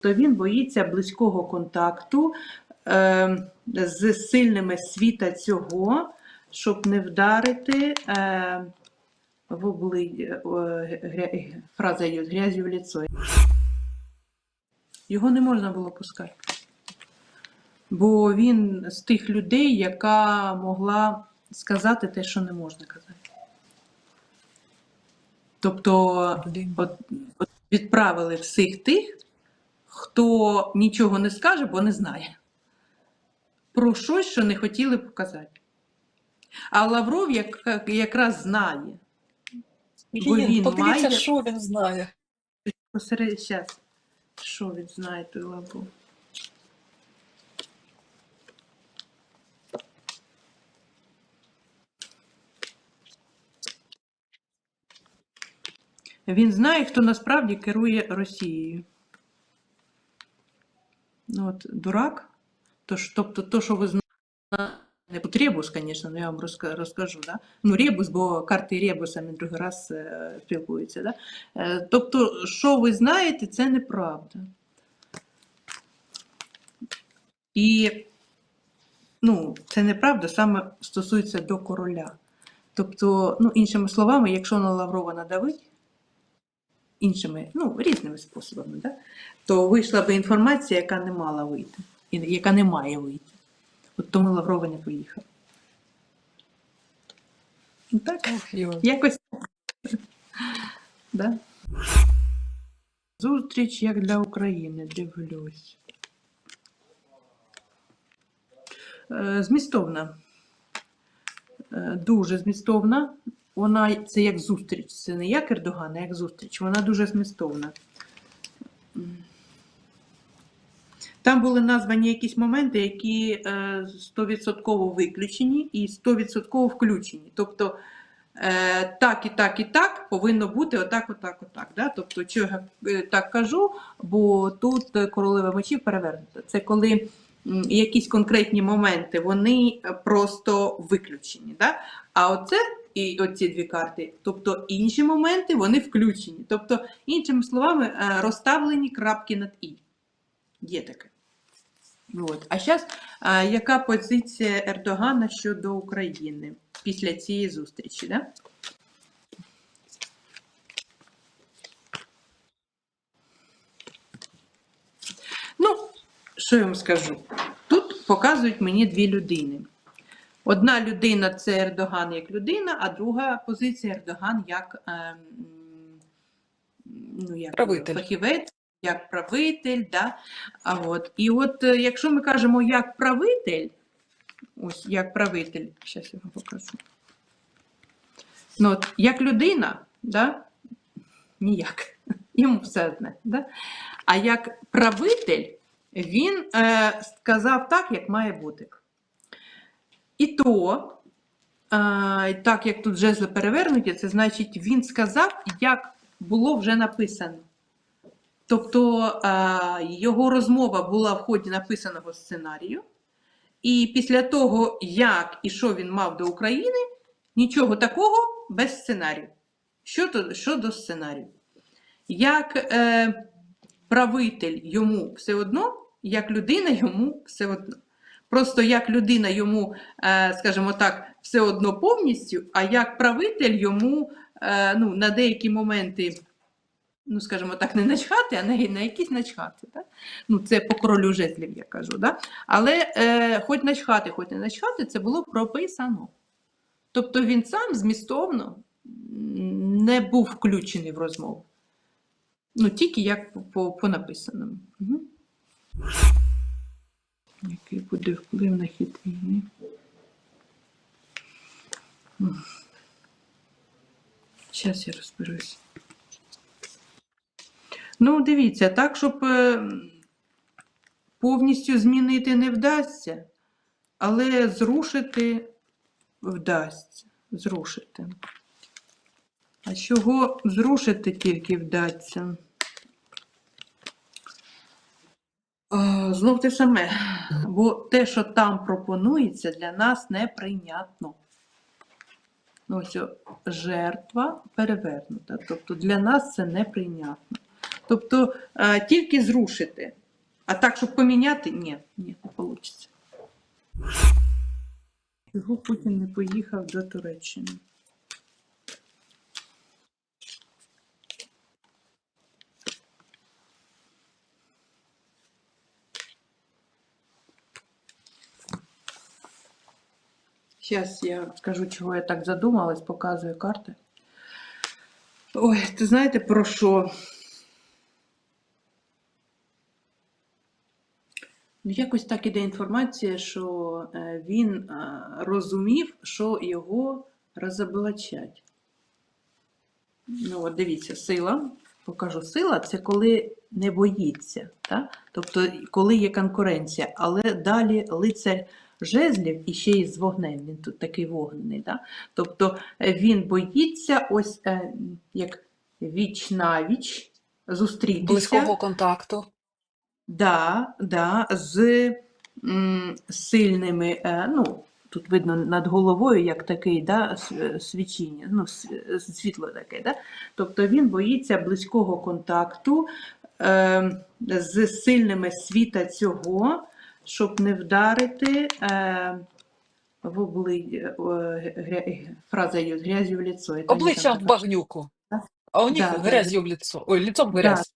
то він боїться близького контакту е, з сильними світа цього, щоб не вдарити е, в обли... е, фраза є грязю в лицо. Його не можна було пускати. Бо він з тих людей, яка могла сказати те, що не можна казати. Тобто от, от відправили всіх тих, хто нічого не скаже, бо не знає. Про щось, що не хотіли показати. А Лавров як, якраз знає. Бо він подивіться, має- що він знає. Посеред щас. Що він знає той Лавров? Він знає, хто насправді керує Росією. Ну, от, дурак. То, ж- тобто, то, що ви знаєте, не тут ребус, звісно, я вам розка- розкажу. Да? Ну, ребус, бо карти ребусами другий раз е, спілкуються. Да? Тобто, що ви знаєте, це неправда. І ну, це неправда саме стосується до короля. Тобто, ну, іншими словами, якщо на Лаврова надавить, іншими, ну, різними способами, да? то вийшла би інформація, яка не мала вийти, і яка не має вийти. От тому Лаврова не поїхав. Так, Ох, якось. Да? Зустріч як для України, дивлюсь. Е, Змістовна. Е, Дуже змістовна. Вона це як зустріч. Це не як Ердоган, а як зустріч. Вона дуже змістовна. Там були названі якісь моменти, які е, 100% виключені і 100% включені. Тобто е, так і так і так повинно бути отак, отак, отак. Да? Тобто, чого я е, так кажу, бо тут е, королева мечів перевернута. Це коли якісь конкретні моменти вони е, просто виключені. Да? А оце і оці дві карти, тобто інші моменти вони включені. Тобто, іншими словами, е, розставлені крапки над і. Є таке. От. А зараз, яка позиція Ердогана щодо України після цієї зустрічі? Да? Ну, що я вам скажу? Тут показують мені дві людини. Одна людина це Ердоган як людина, а друга позиція Ердоган як, ем, ну, як Правитель. фахівець, як правитель. Да? А от. І от е, якщо ми кажемо як правитель, ось як правитель, зараз я вам покажу. Ну, от, як людина, да? ніяк. Йому все одне. Да? А як правитель, він е, сказав так, як має бути. І то, так як тут жезли перевернуті, це значить, він сказав, як було вже написано. Тобто його розмова була в ході написаного сценарію, і після того, як і що він мав до України, нічого такого без сценарію. Що, то, що до сценарію? Як е, правитель йому все одно, як людина йому все одно. Просто як людина йому, е, скажімо так, все одно повністю, а як правитель йому е, ну, на деякі моменти, ну, скажімо так, не начхати, а на, якісь начхати. Да? Ну, це по королю жезлів, я кажу. Да? Але е, хоч начхати, хоч не начхати, це було прописано. Тобто він сам змістовно не був включений в розмову. Ну, тільки як по, по, по написаному. Угу. Який буде вплив на хід війни? Зараз я розберусь. Ну, дивіться, так, щоб е, повністю змінити не вдасться, але зрушити вдасться. Зрушити. А чого зрушити тільки вдасться? А, Знов те саме. Бо те, що там пропонується, для нас неприйнятно. Ну, Ось жертва перевернута. Тобто для нас це неприйнятно. Тобто е, тільки зрушити. А так, щоб поміняти, ні, ні, не вийде. Чого Путін не поїхав до Туреччини? Зараз я скажу, чого я так задумалась, показую карти. Ой, ти знаєте про що? Ну, якось так іде інформація, що е, він е, розумів, що його розоблачать. Ну, от дивіться, сила. Покажу, сила це коли не боїться. Так? Тобто, коли є конкуренція, але далі лицар жезлів і ще й з вогнем. Він тут такий вогнений. Так? Тобто е, він боїться ось е, як віч на віч зустрітися. Близького контакту. Да, да, з м, сильними, е, ну, тут видно над головою, як такий да, свічіння, ну, світло таке. Да? Тобто він боїться близького контакту е, з сильними світа цього, щоб не вдарити е, в обличчя, фраза є, грязю в лицо. Это Обличчям в багнюку. Да. А у них Да, да, в лицо. Ой, лицом в Да. грязь.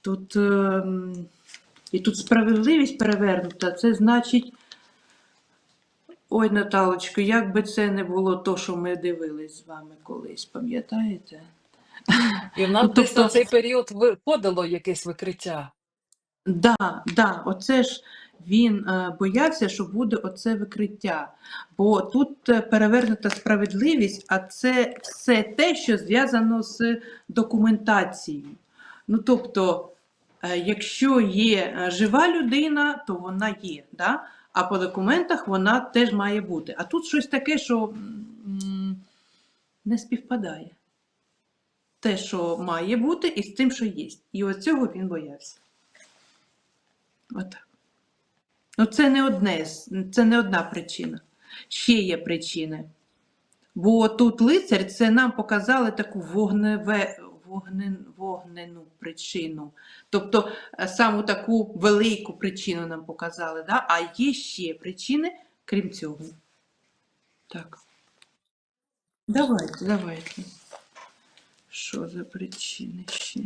Тут, ем, і тут справедливість перевернута, це значить, ой, Наталочко, як би це не було то, що ми дивились з вами колись, пам'ятаєте? І в нас Ну, десь тобто- на цей період виходило якесь викриття. Да, да, оце ж він е, боявся, що буде оце викриття. Бо тут е, перевернута справедливість, а це все те, що зв'язано з документацією. Ну, тобто, е, якщо є жива людина, то вона є. Да? А по документах вона теж має бути. А тут щось таке, що не співпадає. Те, що має бути, і з тим, що є. І ось цього він боявся. Отак. Ну, це не одне, це не одна причина. Ще є причини. Бо тут лицар це нам показали таку вогневе, вогнен, вогнену причину. Тобто е, саму таку велику причину нам показали. Да? А є ще причини, крім цього. Так. Давайте, давайте. Що за причини ще?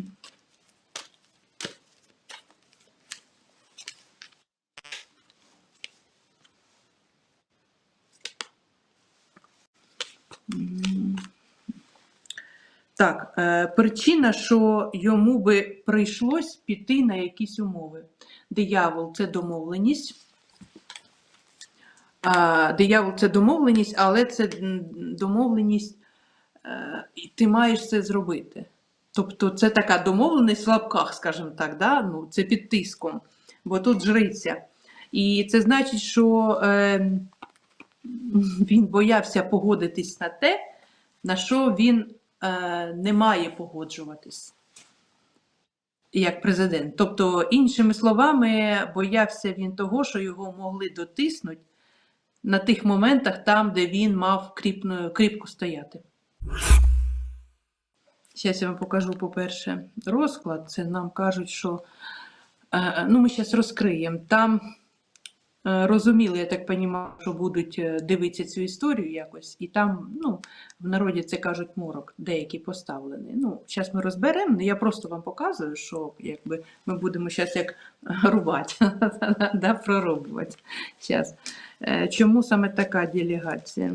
Так, е, причина, що йому би прийшлось піти на якісь умови. Диявол це домовленість. Диявол це домовленість, але це домовленість, е, ти маєш це зробити. Тобто це така домовленість в лапках, скажімо так, да? ну, це під тиском, бо тут жриця. І це значить, що е, він боявся погодитись на те, на що він е, не має погоджуватись як президент. Тобто, іншими словами, боявся він того, що його могли дотиснути на тих моментах, там, де він мав кріпно, кріпко стояти. Зараз я вам покажу, по-перше, розклад. Це нам кажуть, що е, ну, ми зараз розкриємо. Там е, розуміли, я так розумію, що будуть е, дивитися цю історію якось, і там, ну, в народі це кажуть морок, деякі поставлені. Ну, зараз ми розберемо, я просто вам показую, що якби ми будемо зараз як рубати, да, прорубувати. Щас. Е, Чому саме така делегація?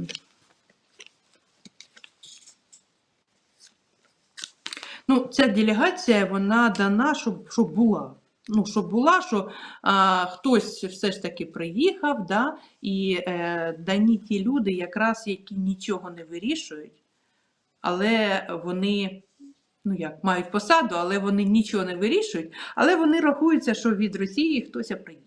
Ну, ця делегація вона дана, щоб, щоб була. Ну, щоб була, що а, хтось все ж таки приїхав, да, і е, дані ті люди, якраз які нічого не вирішують, але вони ну як, мають посаду, але вони нічого не вирішують, але вони рахуються, що від Росії хтось приїхав.